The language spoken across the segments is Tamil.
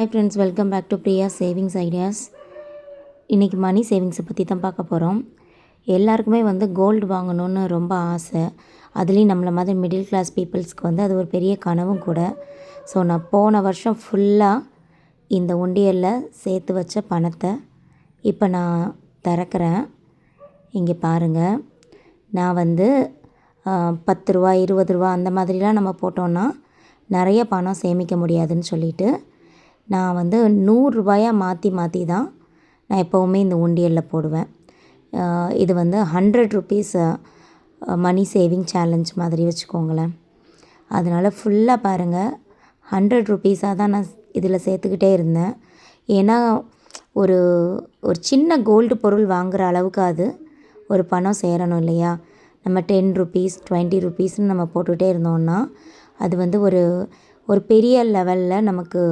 Hi friends welcome back to Priya savings ideas இன்றைக்கி மணி சேவிங்ஸை பற்றி தான் பார்க்க போகிறோம் எல்லாருக்குமே வந்து கோல்டு வாங்கணுன்னு ரொம்ப ஆசை. அதுலேயும் நம்மளை மாதிரி மிடில் கிளாஸ் பீப்புள்ஸ்க்கு வந்து அது ஒரு பெரிய கனவும் கூட. ஸோ நான் போன வருஷம் ஃபுல்லாக இந்த உண்டியலில் சேர்த்து வச்ச பணத்தை இப்போ நான் திறக்கிறேன். இங்கே பாருங்கள் நான் வந்து பத்து ரூபா இருபது ரூபா அந்த மாதிரிலாம் நம்ம போட்டோன்னா நிறைய பணம் சேமிக்க முடியாதுன்னு சொல்லிட்டு நான் வந்து நூறுரூபாயாக மாற்றி மாற்றி தான் நான் எப்போவுமே இந்த உண்டியலில் போடுவேன். இது வந்து hundred rupees money saving challenge மாதிரி வச்சுக்கோங்களேன். அதனால் ஃபுல்லாக பாருங்கள் ஹண்ட்ரட் ருபீஸாக தான் நான் இதில் சேர்த்துக்கிட்டே இருந்தேன். ஏன்னா ஒரு ஒரு சின்ன கோல்டு பொருள் வாங்குகிற அளவுக்கு அது ஒரு பணம் சேரணும் இல்லையா? நம்ம டென் ருபீஸ் டுவெண்ட்டி ருபீஸ்னு நம்ம போட்டுகிட்டே இருந்தோம்னா அது வந்து ஒரு ஒரு பெரிய லெவலில் நமக்கு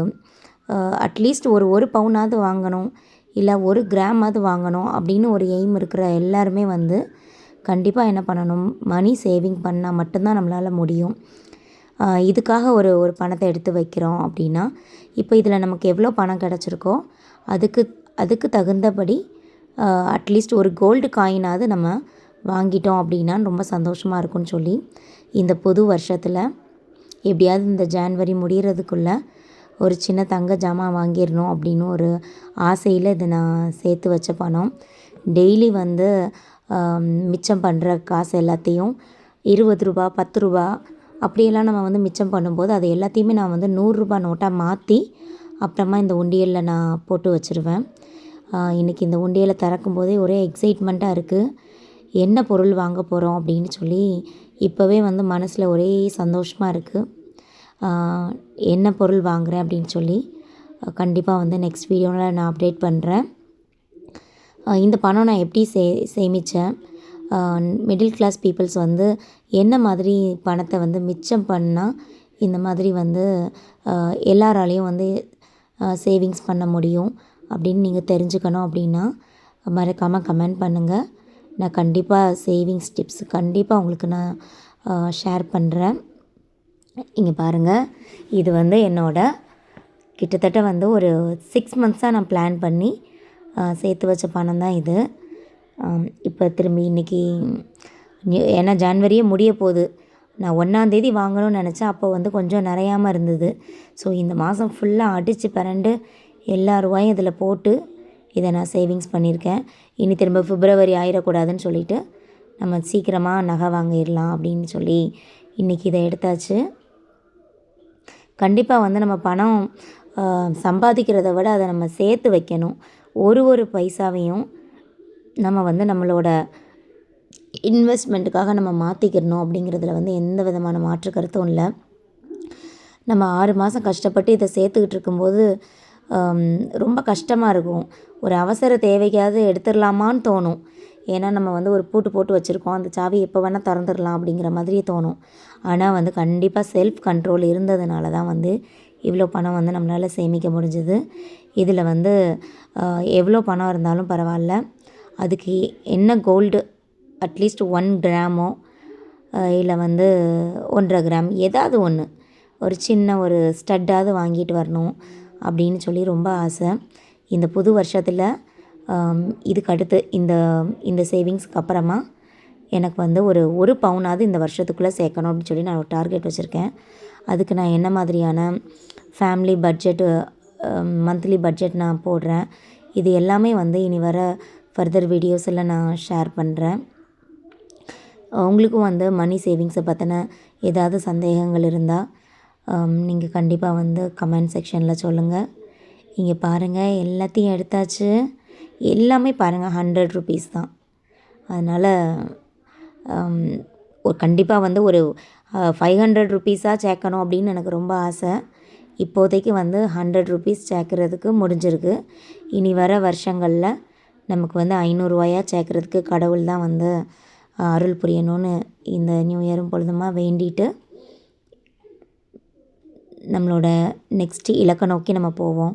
அட்லீஸ்ட் ஒரு ஒரு பவுனாவது வாங்கணும் இல்லை ஒரு கிராமாவது வாங்கணும் அப்படின்னு ஒரு எய்ம் இருக்கிற எல்லாருமே வந்து கண்டிப்பாக என்ன பண்ணணும் மணி சேவிங் பண்ணால் மட்டும்தான் நம்மளால் முடியும். இதுக்காக ஒரு ஒரு பணத்தை எடுத்து வைக்கிறோம் அப்படின்னா இப்போ இதில் நமக்கு எவ்வளோ பணம் கிடச்சிருக்கோ அதுக்கு அதுக்கு தகுந்தபடி அட்லீஸ்ட் ஒரு கோல்டு காயினாவது நம்ம வாங்கிட்டோம் அப்படின்னா ரொம்ப சந்தோஷமாக இருக்கும்னு சொல்லி இந்த புது வருஷத்தில் எப்படியாவது இந்த ஜான்வரி முடிகிறதுக்குள்ளே ஒரு சின்ன தங்க ஜாமான் வாங்கிடணும் அப்படின்னு ஒரு ஆசையில் இதை நான் சேர்த்து வச்ச பணம். டெய்லி வந்து மிச்சம் பண்ணுற காசு எல்லாத்தையும் இருபது ரூபா பத்து ரூபா அப்படியெல்லாம் நம்ம வந்து மிச்சம் பண்ணும்போது அது எல்லாத்தையுமே நான் வந்து நூறுரூபா நோட்டாக மாற்றி அப்புறமா இந்த உண்டியலில் நான் போட்டு வச்சுருவேன். இன்றைக்கி இந்த உண்டியலை திறக்கும் போதே ஒரே எக்ஸைட்மெண்ட்டாக இருக்குது என்ன பொருள் வாங்க போகிறோம் அப்படின்னு சொல்லி இப்போவே வந்து மனசில் ஒரே சந்தோஷமாக இருக்குது என்ன பொருள் வாங்குறேன் அப்படின்னு சொல்லி கண்டிப்பாக வந்து நெக்ஸ்ட் வீடியோவில் நான் அப்டேட் பண்ணுறேன் இந்த பணம் நான் எப்படி சே சேமித்தேன் மிடில் கிளாஸ் பீப்புள்ஸ் வந்து என்ன மாதிரி பணத்தை வந்து மிச்சம் பண்ணால் இந்த மாதிரி வந்து ஆஹ் எல்லாராலையும் வந்து சேவிங்ஸ் பண்ண முடியும் அப்படின்னு நீங்கள் தெரிஞ்சுக்கணும் அப்படின்னா மறக்காமல் கமெண்ட் பண்ணுங்கள் நான் கண்டிப்பாக சேவிங்ஸ் டிப்ஸ் கண்டிப்பாக உங்களுக்கு நான் ஷேர் பண்ணுறேன் இங்கே பாருங்கள் இது வந்து என்னோட கிட்டத்தட்ட வந்து ஒரு சிக்ஸ் மந்த்ஸாக நான் பிளான் பண்ணி சேர்த்து வச்ச பணம் தான் இது. இப்போ திரும்பி இன்றைக்கி ஏன்னா ஜான்வரியே முடிய போகுது. நான் ஒன்றாந்தேதி வாங்கணும்னு நினச்சேன். அப்போ வந்து கொஞ்சம் நிறையாமல் இருந்தது. ஸோ இந்த மாதம் ஃபுல்லாக அடித்து பரண்டு எல்லா ரூபாயும் இதில் போட்டு இதை நான் சேவிங்ஸ் பண்ணியிருக்கேன். இனி திரும்ப பிப்ரவரி ஆயிடக்கூடாதுன்னு சொல்லிட்டு நம்ம சீக்கிரமாக நகை வாங்கிடலாம் அப்படின்னு சொல்லி இன்றைக்கி இதை எடுத்தாச்சு. கண்டிப்பாக வந்து நம்ம பணம் சம்பாதிக்கிறத விட அதை நம்ம சேர்த்து வைக்கணும். ஒரு ஒரு பைசாவையும் நம்ம வந்து நம்மளோட இன்வெஸ்ட்மெண்ட்டுக்காக நம்ம மாற்றிக்கிறணும் அப்படிங்கிறதுல வந்து எந்த விதமான மாற்று கருத்தும் இல்லை. நம்ம ஆறு மாதம் கஷ்டப்பட்டு இதை சேர்த்துக்கிட்டு இருக்கும்போது ரொம்ப கஷ்டமாக இருக்கும். ஒரு அவசர தேவைக்காவது எடுத்துடலாமான்னு தோணும். ஏன்னா நம்ம வந்து ஒரு பூட்டு போட்டு வச்சுருக்கோம். அந்த சாவி எப்போ வேணால் திறந்துடலாம் அப்படிங்கிற மாதிரி தோணும். ஆனால் வந்து கண்டிப்பாக செல்ஃப் கண்ட்ரோல் இருந்ததுனால தான் வந்து இவ்வளோ பணம் வந்து நம்மளால் சேமிக்க முடிஞ்சுது. இதில் வந்து எவ்வளோ பணம் இருந்தாலும் பரவாயில்ல. அதுக்கு என்ன கோல்டு அட்லீஸ்ட் ஒன் கிராமோ இல்லை வந்து ஒன்றரை கிராம் ஏதாவது ஒன்று ஒரு சின்ன ஒரு ஸ்டட்டாவது வாங்கிட்டு வரணும் அப்படின்னு சொல்லி ரொம்ப ஆசை. இந்த புது வருஷத்தில் இதுக்கு அடுத்து இந்த இந்த சேவிங்ஸ்க்கு அப்புறமா எனக்கு வந்து ஒரு ஒரு பவுனாவது இந்த வருஷத்துக்குள்ளே சேர்க்கணும் அப்படின்னு சொல்லி நான் ஒரு டார்கெட் வச்சுருக்கேன். அதுக்கு நான் என்ன மாதிரியான ஃபேமிலி பட்ஜெட்டு மந்த்லி பட்ஜெட் நான் போடுறேன். இது எல்லாமே வந்து இனி வர ஃபர்தர் வீடியோஸில் நான் ஷேர் பண்ணுறேன் உங்களுக்கும் வந்து மணி சேவிங்ஸை பற்றின ஏதாவது சந்தேகங்கள் இருந்தால் நீங்கள் கண்டிப்பாக வந்து கமெண்ட் செக்ஷனில் சொல்லுங்கள் இங்கே பாருங்கள் எல்லாத்தையும் எடுத்தாச்சு. எல்லாமே பாருங்கள் ஹண்ட்ரட் ருபீஸ் தான். அதனால் ஒரு கண்டிப்பாக வந்து ஒரு ஃபைவ் ஹண்ட்ரட் ருபீஸாக சேர்க்கணும் அப்படின்னு எனக்கு ரொம்ப ஆசை. இப்போதைக்கு வந்து ஹண்ட்ரட் ருபீஸ் சேர்க்குறதுக்கு முடிஞ்சிருக்கு. இனி வர வருஷங்களில் நமக்கு வந்து ஐநூறுரூவாயாக சேர்க்குறதுக்கு கடவுள் தான் வந்து அருள் புரியணும்னு இந்த நியூ இயரும் பொழுதுமா வேண்டிட்டு நம்மளோட நெக்ஸ்ட்டு இலக்கை நோக்கி நம்ம போவோம்.